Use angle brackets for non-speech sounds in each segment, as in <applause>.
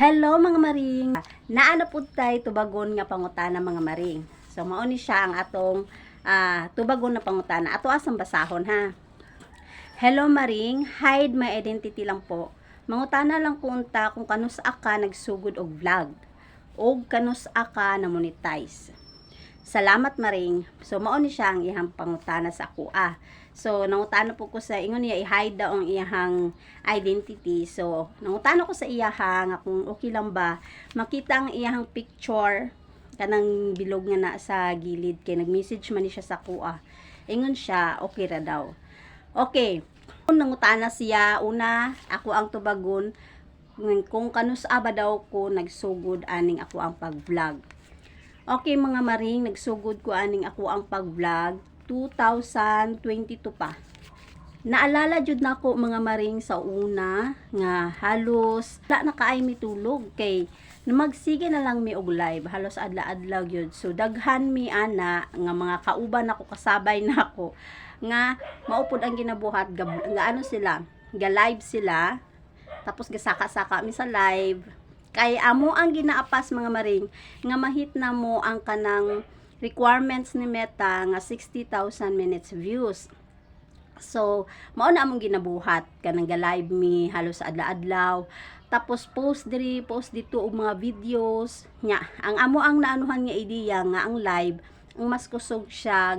Hello mga maring. Naano po tayo tubagon nga pangutana mga maring. So mao ni siya ang atong ah, tubagon na pangutana. Ato asang basahon ha. Hello maring, hide my identity lang po. Mangutana lang po unta kung kanus aka nagsugod og vlog o kanus aka na monetize. Salamat maring. So mao ni siya ang iyang pangutana sa ako ah. So nangutana po ko sa ingon niya i-hide daw ang iyang identity. So nangutana ko sa iya ha nga kung okay lang ba makita ang iyang picture kanang bilog nga na sa gilid kay nag-message man siya sa kuha. Ingon siya okay ra daw. Okay. Nangutana siya una ako ang tubagon kung kanus aba daw ko nagsugod aning ako ang pag-vlog. Okay mga maring, nagsugod ko aning ako ang pag-vlog 2022 pa. Naalala jud nako mga maring sa una nga halos wala na kaay mitulog kay namagsige na lang mi og live. Halos adla-adlaw gyud so daghan mi ana nga mga kauban ako kasabay <laughs> nako nga maupod ang ginabuhat. Ga, nga ano sila? Ga live sila. Tapos gasaka-saka mi sa live. Kay amo ang ginaapas mga maring nga mahit na mo ang kanang requirements ni Meta nga 60,000 minutes views. So, mao na among ginabuhat kanang ga-live mi halos sa adlaw-adlaw. Tapos post diri, post dito og mga videos nya. Ang amo ang naanuhan nga ideya nga ang live ang mas kusog siya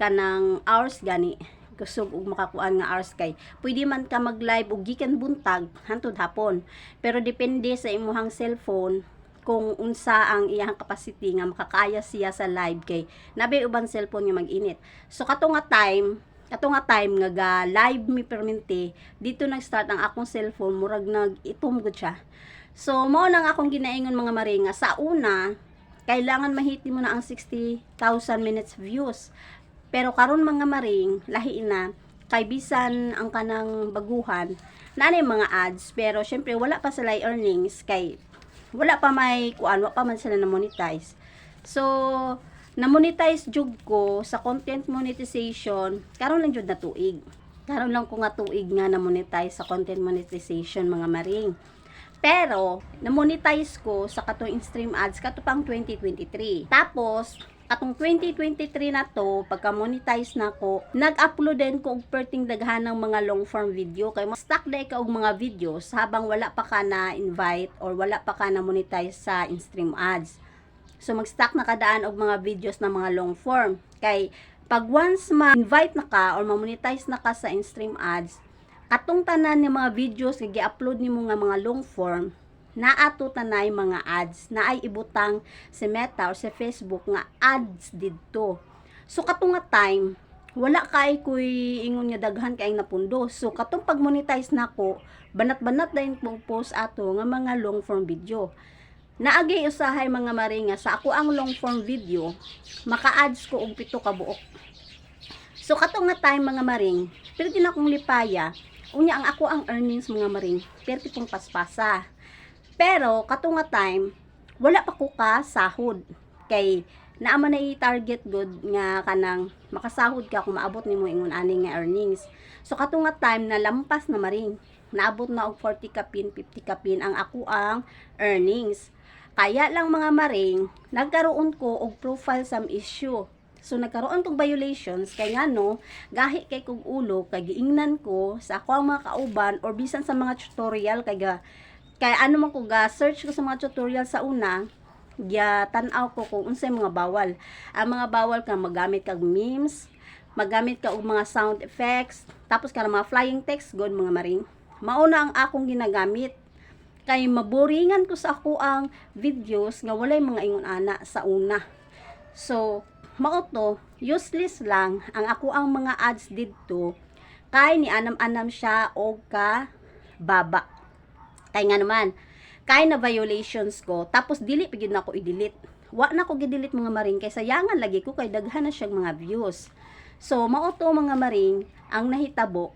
kanang hours gani kusog og makakuan nga hours kay pwede man ka mag-live og gikan buntag hantod hapon pero depende sa imuhang cellphone kung unsa ang iyang capacity nga makakaya siya sa live kay nabi uban cellphone nga mag-init. So kato nga time kato nga time nga ga live mi permente dito nag-start ang akong cellphone murag nag itum gud siya. So mao nang akong ginaingon mga maringa sa una kailangan mahiti mo na ang 60,000 minutes views. Pero karon mga maring lahi na kay bisan ang kanang baguhan na mga ads pero syempre wala pa sila earnings kay wala pa may kuan wala pa man sila na monetize so na monetize jud ko sa content monetization karon lang jud na tuig. Karon lang ko nga tuig nga na monetize sa content monetization mga maring. Pero na monetize ko sa katong stream ads kato pang 2023 tapos atong 2023 na to, pagka monetize na ko, nag-upload din ko og perting daghan ng mga long form video kay mas stuck day ka og mga videos habang wala pa ka na invite or wala pa ka na monetize sa in-stream ads. So mag-stack na kadaan og mga videos na mga long form kay pag once ma-invite na ka or ma-monetize na ka sa in-stream ads, katong tanan ni mga videos nga gi-upload nimo nga mga long form naato tanay mga ads na ay ibutang si Meta or si Facebook nga ads didto. So katong nga time wala kay kuy ingon nga daghan kay napundo. So katong pag monetize nako, banat-banat dayon ko post ato nga mga long form video. Naagi usahay mga maringa sa ako ang long form video, maka-ads ko og pito ka buok. So katong nga time mga maring, pero din akong lipaya, unya ang ako ang earnings mga maring, perti pong paspasa. Pero katong nga time, wala pa ko ka sahod. Kay naama na i-target good nga kanang makasahod ka kung maabot nimo ingon ani nga earnings. So katong nga time na lampas na maring, naabot na og 40 kapin, 50 kapin ang ako ang earnings. Kaya lang mga maring, nagkaroon ko og profile some issue. So nagkaroon kog violations kay ngano gahi kay kog ulo kay giingnan ko sa ako ang mga kauban or bisan sa mga tutorial kay ga kay ano man ko ga search ko sa mga tutorial sa una ya tan-aw ko kung unsay mga bawal. Ang mga bawal ka magamit kag memes magamit ka og mga sound effects tapos ka mga flying text god mga maring. Mauna ang akong ginagamit. Kay maboringan ko sa ako ang videos nga walay mga ingon ana sa una. So mao to useless lang ang ako ang mga ads didto. Kay ni anam-anam siya og ka baba kay nga naman kay na violations ko tapos dili pigid na ako i-delete. Wa na ko gi-delete mga maring kay sayangan lagi ko kay daghan na siyang mga views. So mao to mga maring ang nahitabo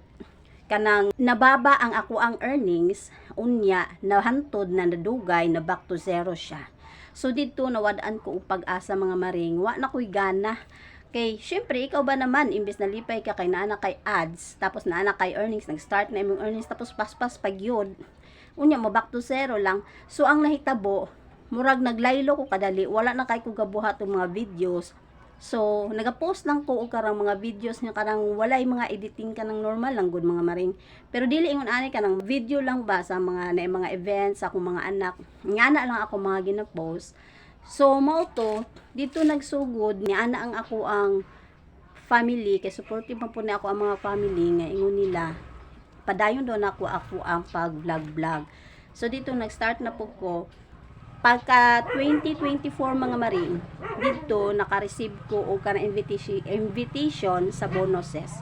kanang nababa ang ako ang earnings unya nahantod na nadugay na back to zero siya. So dito nawadaan ko og pag-asa mga maring wa na koy gana. Kay syempre ikaw ba naman imbes na lipay ka kay naana kay ads tapos naana kay earnings nag-start na imong earnings tapos paspas pag unya mo back to zero lang so ang nahitabo murag naglaylo ko kadali wala na kay ko gabuhat og mga videos So, nagapost lang ko og karang mga videos niya karang walay mga editing ka ng normal lang good mga maring. Pero dili ingon ani ka ng video lang ba sa mga na mga events sa akong mga anak. Nga na lang ako mga gina-post. So, mao to dito nagsugod ni ana ang ako ang family kay supportive man po ni ako ang mga family nga ingon nila padayon doon ako ako ang pag vlog vlog. So dito nag-start na po ko pagka 2024 mga maring dito naka-receive ko og kana invitation invitation sa bonuses.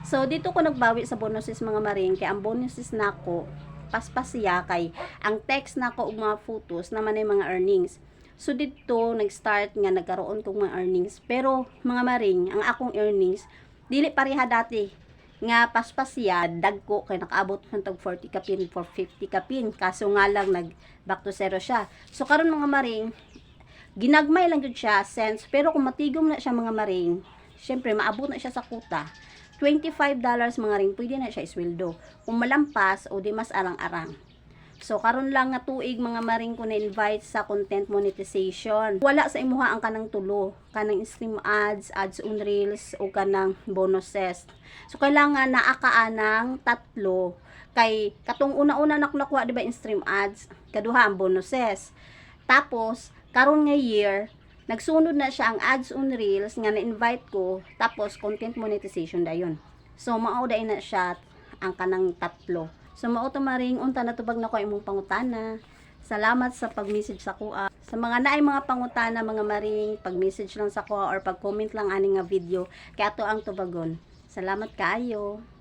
So dito ko nagbawi sa bonuses mga maring kay ang bonuses nako paspas siya kay ang text nako og mga photos naman ay mga earnings. So dito nag-start nga nagkaroon kong mga earnings pero mga maring ang akong earnings dili pareha dati nga paspas siya dagko kay nakaabot man tag 40 kapin for 50 kapin. Kaso nga lang nag back to zero siya. So karon mga maring ginagmay lang jud siya cents pero kung matigom na siya mga maring syempre maabot na siya sa kuta. 25 dollars mga ring pwede na siya isweldo. Kung malampas o di mas arang-arang So karon lang nga tuig mga maring ko na invite sa content monetization. Wala sa imuha ang kanang tulo, kanang stream ads, ads on reels o kanang bonuses. So kailangan naa ka anang tatlo kay katong una-una nak nakuha di ba in stream ads, kaduha ang bonuses. Tapos karon nga year nagsunod na siya ang ads on reels nga na-invite ko tapos content monetization dayon. So mao na siya ang kanang tatlo. So mao to maring unta na tubag na ko imong pangutana. Salamat sa pag-message sa kuha. Sa mga naay mga pangutana mga maring, pag-message lang sa kuha or pag-comment lang ani nga video kay ato ang tubagon. Salamat kaayo.